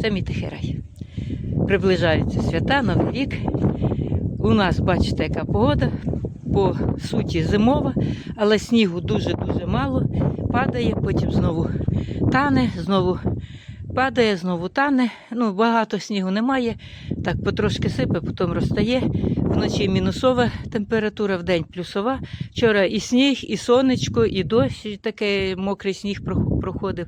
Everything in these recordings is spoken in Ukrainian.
Це мій тихий рай. Приближаються свята, Новий рік. У нас, бачите, яка погода. По суті, зимова, але снігу дуже-дуже мало. Падає, потім знову тане, знову падає, знову тане. Ну, багато снігу немає. Так, потрошки сипе, потім розтає. Вночі мінусова температура, вдень плюсова. Вчора і сніг, і сонечко, і дощ, і такий мокрий сніг проходив.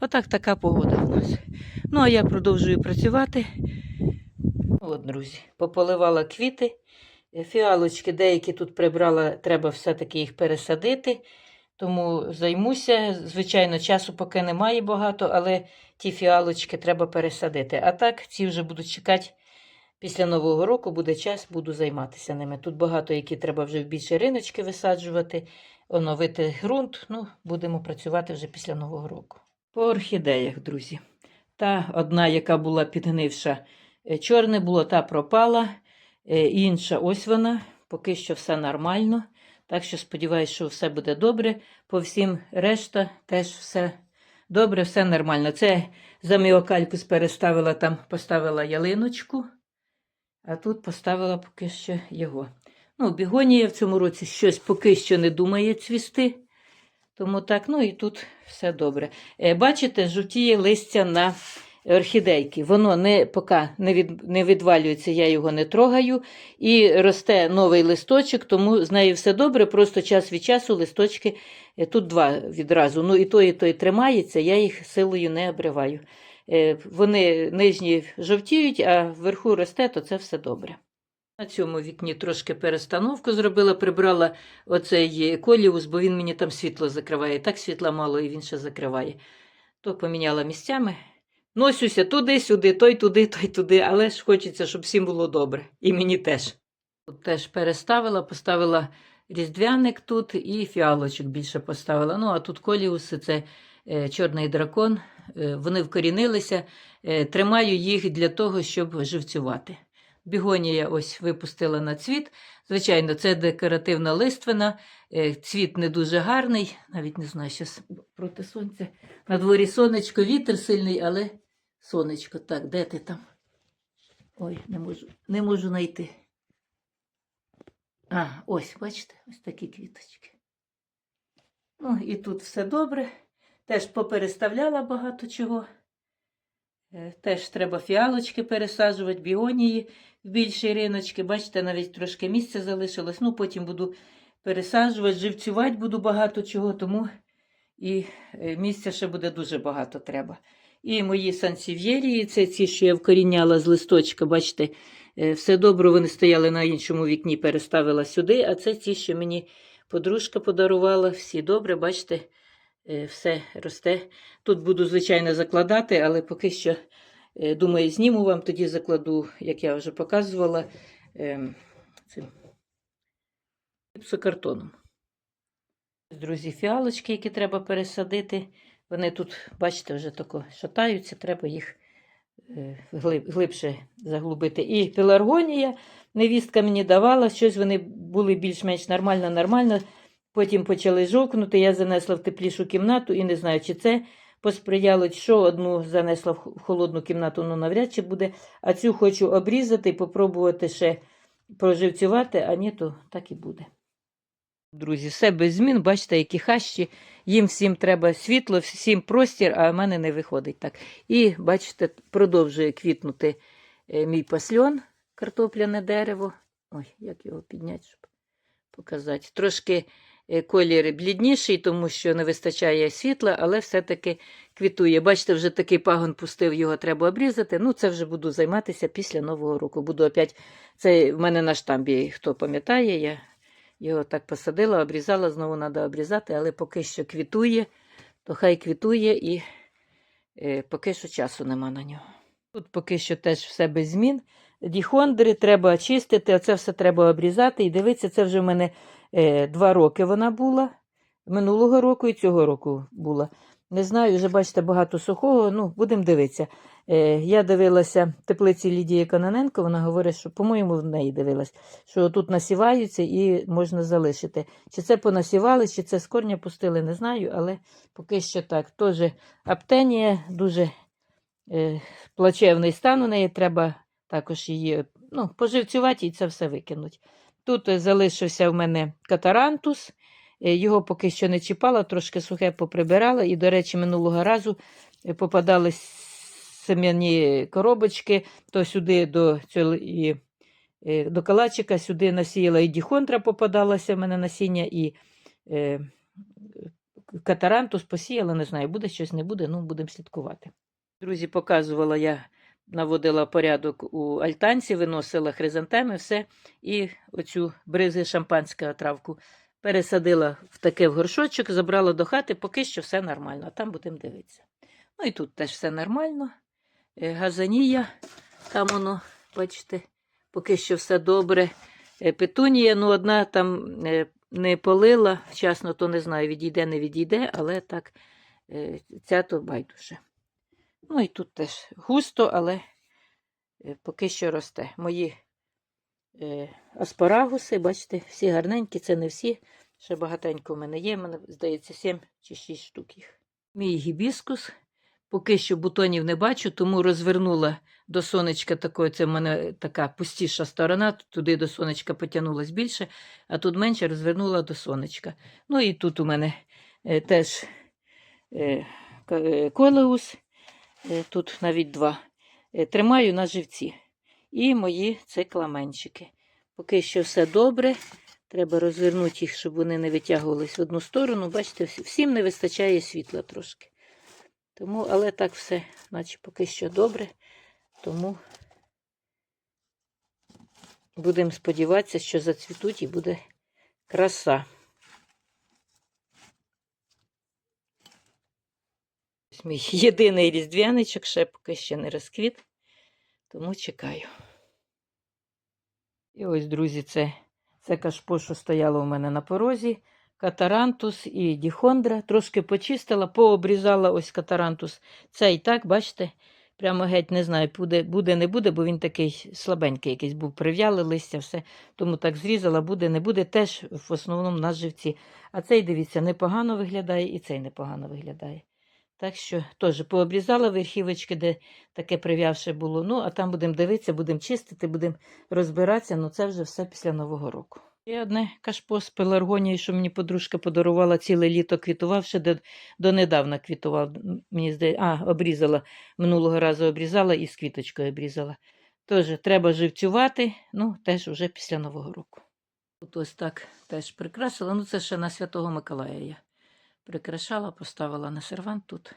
Отак така погода у нас. Ну, а я продовжую працювати. От, друзі, пополивала квіти. Е, Фіалочки деякі тут прибрала, треба все-таки їх пересадити. Тому займуся. Звичайно, часу поки немає багато, але ті фіалочки треба пересадити. А так, ці вже будуть чекати після Нового року, буде час, буду займатися ними. Тут багато, які треба вже в більше риночки висаджувати, оновити ґрунт. Ну, будемо працювати вже після Нового року. По орхідеях, друзі. Та одна, яка була підгнивша, е, чорне було, та пропала. Е, Інша, ось вона. Поки що все нормально. Так що сподіваюся, що все буде добре. По всім решта теж все добре, все нормально. Це за міокалькус переставила там, поставила ялиночку, а тут поставила поки що його. Ну, бігонія в цьому році щось поки що не думає цвісти. Тому так, ну і тут все добре. Е, Бачите, жовтіє листя на орхідейки. Воно не поки не, від, не відвалюється, я його не трогаю. І росте новий листочок, тому з нею все добре. Просто час від часу листочки е, тут два відразу. Ну і той, і той тримається, я їх силою не обриваю. Е, Вони нижні жовтіють, а вверху росте, то це все добре. На цьому вікні трошки перестановку зробила, прибрала оцей коліус, бо він мені там світло закриває. Так світла мало і він ще закриває. То поміняла місцями. Носюся туди-сюди, той туди, той туди, але ж хочеться, щоб всім було добре. І мені теж. Тут теж переставила, поставила різдвяник тут і фіалочок більше поставила. Ну, а тут коліуси це е, чорний дракон. Е, вони вкорінилися. Е, тримаю їх для того, щоб живцювати. Бігонія ось випустила на цвіт. Звичайно, це декоративна листвина. Е, Цвіт не дуже гарний, навіть не знаю, що проти сонця. На дворі сонечко, вітер сильний, але сонечко. Так, де ти там? Ой, не можу, не можу знайти. А, ось, бачите, ось такі квіточки. Ну, і тут все добре. Теж попереставляла багато чого. Е, Теж треба фіалочки пересаджувати, біонії в більші риночки. Бачите, навіть трошки місця залишилось. Ну, потім буду пересаджувати, живцювати буду багато чого, тому і е, місця ще буде дуже багато треба. І мої сансів'єрії, це ці, що я вкоріняла з листочка, бачите, е, все добре, вони стояли на іншому вікні, переставила сюди, а це ті, що мені подружка подарувала, всі добре, бачите, все росте. Тут буду, звичайно, закладати, але поки що, е, думаю, зніму вам, тоді закладу, як я вже показувала, ем, цим гіпсокартоном. Друзі, фіалочки, які треба пересадити. Вони тут, бачите, вже тако шатаються, треба їх е, глиб, глибше заглубити. І пеларгонія, невістка мені давала, щось вони були більш-менш нормально, нормально. Потім почали жовкнути, я занесла в теплішу кімнату і не знаю, чи це посприяло, що одну занесла в холодну кімнату, ну навряд чи буде. А цю хочу обрізати і попробувати ще проживцювати, а ні, то так і буде. Друзі, все без змін, бачите, які хащі. Їм всім треба світло, всім простір, а в мене не виходить так. І бачите, продовжує квітнути е, мій пасльон, картопляне дерево. Ой, як його підняти, щоб показати. Трошки колір блідніший, тому що не вистачає світла, але все-таки квітує. Бачите, вже такий пагон пустив, його треба обрізати. Ну, це вже буду займатися після Нового року. Буду опять, це в мене на штамбі, хто пам'ятає, я його так посадила, обрізала, знову треба обрізати, але поки що квітує, то хай квітує і е, поки що часу нема на нього. Тут поки що теж все без змін. Діхондри треба очистити, оце все треба обрізати. І дивіться, це вже в мене е, два роки вона була. Минулого року і цього року була. Не знаю, вже бачите, багато сухого. Ну, будемо дивитися. Е, я дивилася теплиці Лідії Кононенко, вона говорить, що, по-моєму, в неї дивилась, що тут насіваються і можна залишити. Чи це понасівали, чи це з корня пустили, не знаю, але поки що так. Теж аптенія дуже е, плачевний стан у неї, треба також її ну, поживцювати і це все викинуть. Тут залишився в мене катарантус, е, його поки що не чіпала, трошки сухе поприбирала. І, до речі, минулого разу е, попадались сем'яні коробочки, то сюди до цього і, е, до калачика, сюди насіяла і діхондра попадалася в мене насіння, і е, катарантус посіяла, не знаю, буде щось, не буде, ну будемо слідкувати. Друзі, показувала я, наводила порядок у альтанці, виносила хризантеми, все, і оцю бризи шампанського травку пересадила в таке в горшочок, забрала до хати, поки що все нормально, а там будемо дивитися. Ну і тут теж все нормально. Е, Газанія, там воно, бачите, поки що все добре. Е, Петунія, ну одна там е, не полила, вчасно, то не знаю, відійде, не відійде, але так, ця то байдуже. Ну і тут теж густо, але е, поки що росте. Мої е, аспарагуси, бачите, всі гарненькі, це не всі. Ще багатенько в мене є. мене, здається, 7 чи 6 штук їх. Мій гібіскус. Поки що бутонів не бачу, тому розвернула до сонечка такої, це в мене така пустіша сторона, туди до сонечка потягнулась більше, а тут менше розвернула до сонечка. Ну і тут у мене е, теж колеус, тут навіть два. Е, тримаю на живці. І мої цикламенчики. Поки що все добре. Треба розвернути їх, щоб вони не витягувались в одну сторону. Бачите, всім не вистачає світла трошки. Тому, але так все, наче поки що добре. Тому будемо сподіватися, що зацвітуть і буде краса. Мій єдиний різдвяничок ще поки ще не розквіт, тому чекаю. І ось, друзі, це, це кашпо, що стояло у мене на порозі. Катарантус і діхондра. Трошки почистила, пообрізала ось катарантус. Це і так, бачите, прямо геть не знаю, буде, буде, не буде, бо він такий слабенький якийсь був, прив'яли листя, все. Тому так зрізала, буде, не буде, теж в основному на живці. А цей, дивіться, непогано виглядає, і цей непогано виглядає. Так що теж пообрізала верхівочки, де таке прив'явше було. Ну, а там будемо дивитися, будемо чистити, будемо розбиратися. Ну, це вже все після Нового року. І одне кашпо з пеларгонією, що мені подружка подарувала ціле літо квітував, ще до, донедавна квітував. Мені здається, а, обрізала. Минулого разу обрізала і з квіточкою обрізала. Тож треба живцювати, ну, теж вже після Нового року. Ось так теж прикрасила. Ну, це ще на Святого Миколая я прикрашала, поставила на сервант тут.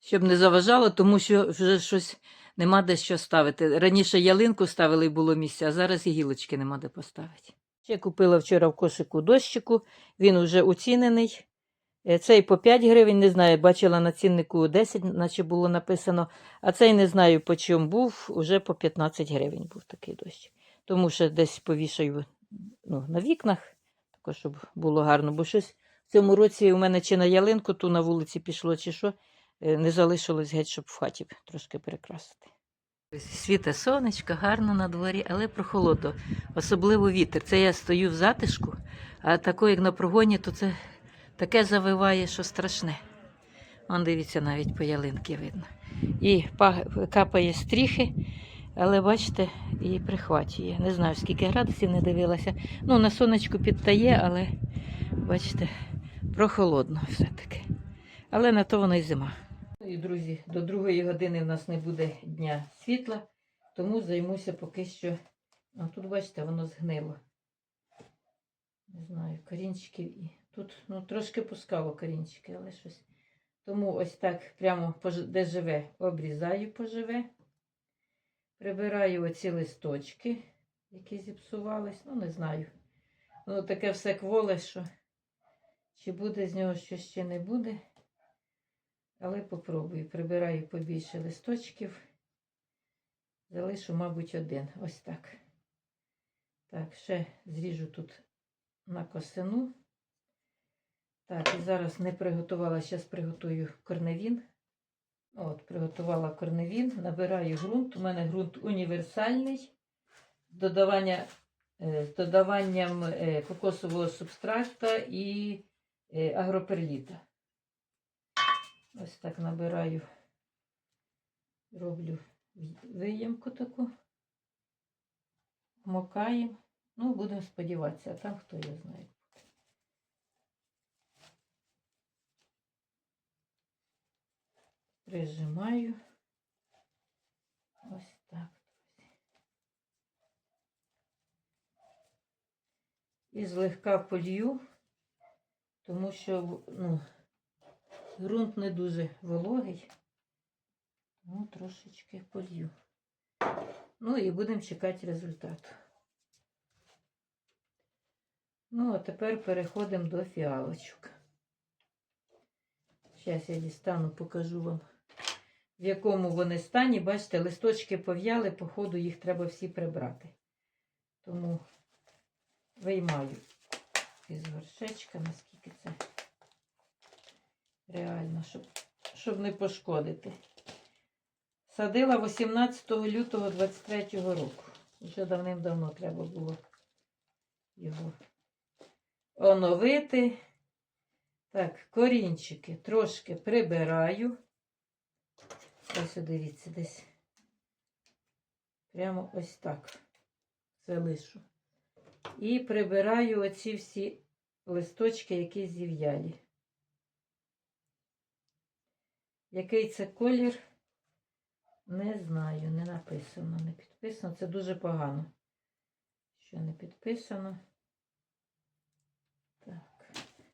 Щоб не заважало, тому що вже щось нема де що ставити. Раніше ялинку ставили і було місця, а зараз і гілочки нема де поставити. Ще купила вчора в кошику дощику, він вже оцінений. Е, Цей по 5 гривень, не знаю, бачила на ціннику 10, наче було написано. А цей не знаю, по чому був, уже по 15 гривень був такий дощ. Тому що десь повішаю ну, на вікнах, також, щоб було гарно. Бо щось цьому році у мене чи на ялинку ту на вулиці пішло, чи що, е, не залишилось геть, щоб в хаті трошки перекрасити. Світе сонечко, гарно на дворі, але прохолодно. Особливо вітер. Це я стою в затишку, а тако, як на прогоні, то це таке завиває, що страшне. Он дивіться, навіть по ялинки видно. І капає стріхи, але бачите, і прихвачує. Не знаю, скільки градусів не дивилася. Ну, на сонечку підтає, але бачите, прохолодно все-таки. Але на то воно й зима. Ну І, друзі, до другої години в нас не буде дня світла, тому займуся поки що. А тут, бачите, воно згнило. Не знаю, корінчиків. Тут ну, трошки пускало корінчики, але щось. Тому ось так прямо де живе, обрізаю поживе. Прибираю оці листочки, які зіпсувались. Ну, не знаю. Воно таке все кволе, що чи буде з нього щось ще не буде. Але попробую. Прибираю побільше листочків. Залишу, мабуть, один. Ось так. Так, ще зріжу тут на косину. Так, і зараз не приготувала, зараз приготую корневін. От, приготувала корневін, набираю ґрунт. У мене ґрунт універсальний. Додавання, е, з додаванням е, кокосового субстрата і агроперліта. Ось так набираю Роблю виємку таку. Вмокаємо. Ну, будемо сподіватися, а там хто я знає. Прижимаю. Ось так. І злегка полью, тому що ну, ґрунт не дуже вологий. Ну, трошечки полью. Ну і будемо чекати результату. Ну, а тепер переходимо до фіалочок. Зараз я дістану, покажу вам, в якому вони стані. Бачите, листочки пов'яли, походу їх треба всі прибрати. Тому виймаю із горшечка, наскільки це реально, щоб, щоб не пошкодити. Садила 18 лютого 23 року. Вже давним-давно треба було його оновити. Так, корінчики трошки прибираю. Ось дивіться, десь. Прямо ось так залишу. І прибираю оці всі листочки, які зів'ялі. Який це колір? Не знаю, не написано, не підписано. Це дуже погано. Що не підписано. Так.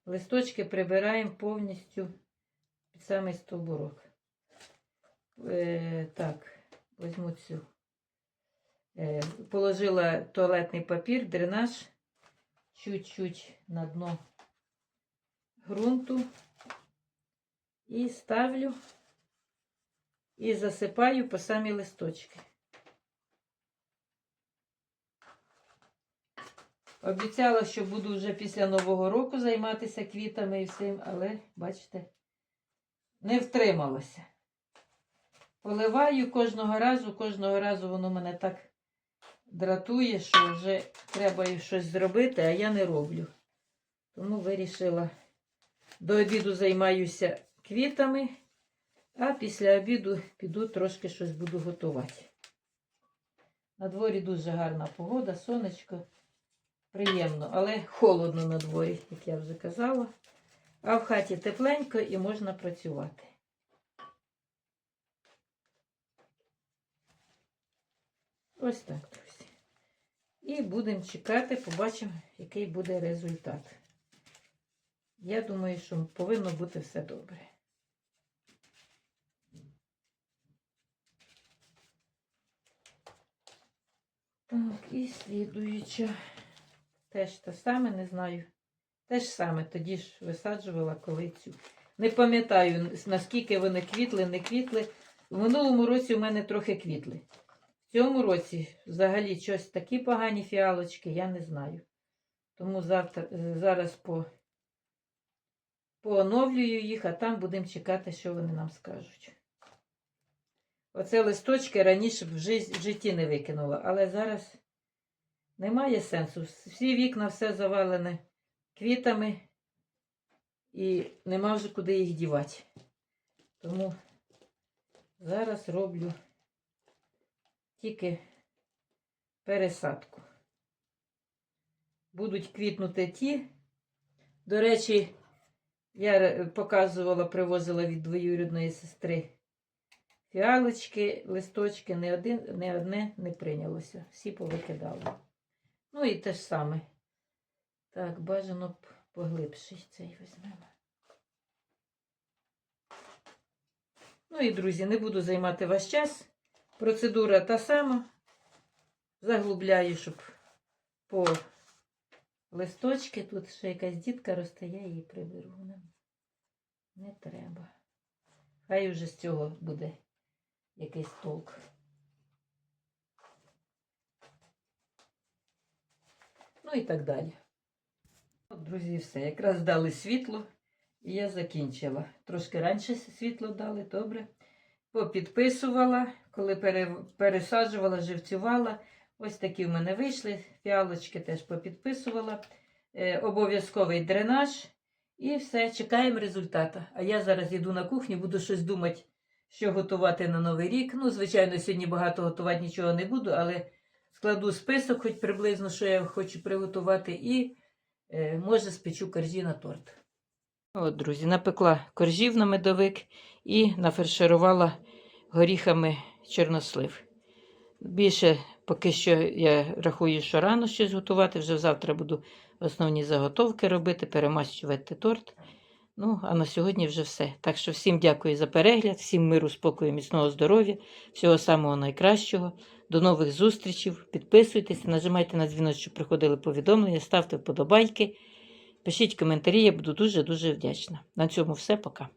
Листочки прибираємо повністю під самий стовбурок. Е, так, візьму цю. Е, положила туалетний папір, дренаж чуть-чуть на дно ґрунту і ставлю і засипаю по самі листочки. Обіцяла, що буду вже після Нового року займатися квітами і всім, але, бачите, не втрималася. Поливаю кожного разу, кожного разу воно мене так дратує, що вже треба щось зробити, а я не роблю. Тому вирішила, до обіду займаюся квітами, а після обіду піду трошки щось буду готувати. На дворі дуже гарна погода, сонечко. Приємно, але холодно на дворі, як я вже казала. А в хаті тепленько і можна працювати. Ось так. І будемо чекати, побачимо, який буде результат. Я думаю, що повинно бути все добре. Так, і слідуюча. Теж те саме, не знаю. Те ж саме тоді ж висаджувала колицю. Не пам'ятаю, наскільки вони квітли, не квітли. В минулому році у мене трохи квітли. В цьому році взагалі щось такі погані фіалочки, я не знаю. Тому завтра, зараз по, пооновлюю їх, а там будемо чекати, що вони нам скажуть. Оце листочки раніше в житті не викинула, але зараз немає сенсу. Всі вікна все завалене квітами і нема вже куди їх дівати. Тому зараз роблю тільки пересадку. Будуть квітнути ті. До речі, я показувала, привозила від двоюрідної сестри фіалочки, листочки, не, один, не одне не прийнялося. Всі повикидали. Ну і те ж саме. Так, бажано б поглибший цей візьмемо. Ну і, друзі, не буду займати ваш час. Процедура та сама. Заглубляю, щоб по листочки. Тут ще якась дітка росте, я її приберу. Не, треба. Хай вже з цього буде якийсь толк. Ну і так далі. От, друзі, все. Якраз дали світло, і я закінчила. Трошки раніше світло дали, добре. Попідписувала, коли пересаджувала, живцювала. Ось такі в мене вийшли. Фіалочки теж попідписувала. Е, обов'язковий дренаж. І все, чекаємо результату. А я зараз йду на кухню, буду щось думати, що готувати на Новий рік. Ну, звичайно, сьогодні багато готувати нічого не буду, але складу список, хоч приблизно, що я хочу приготувати, і е, може спечу коржі на торт. От, друзі, напекла коржів на медовик і нафарширувала горіхами чорнослив. Більше поки що я рахую, що рано щось готувати. Вже завтра буду основні заготовки робити, перемащувати торт. Ну, а на сьогодні вже все. Так що всім дякую за перегляд, всім миру, спокою, міцного здоров'я, всього самого найкращого. До нових зустрічей. Підписуйтесь, нажимайте на дзвіночок, щоб приходили повідомлення, ставте вподобайки, пишіть коментарі, я буду дуже-дуже вдячна. На цьому все, пока.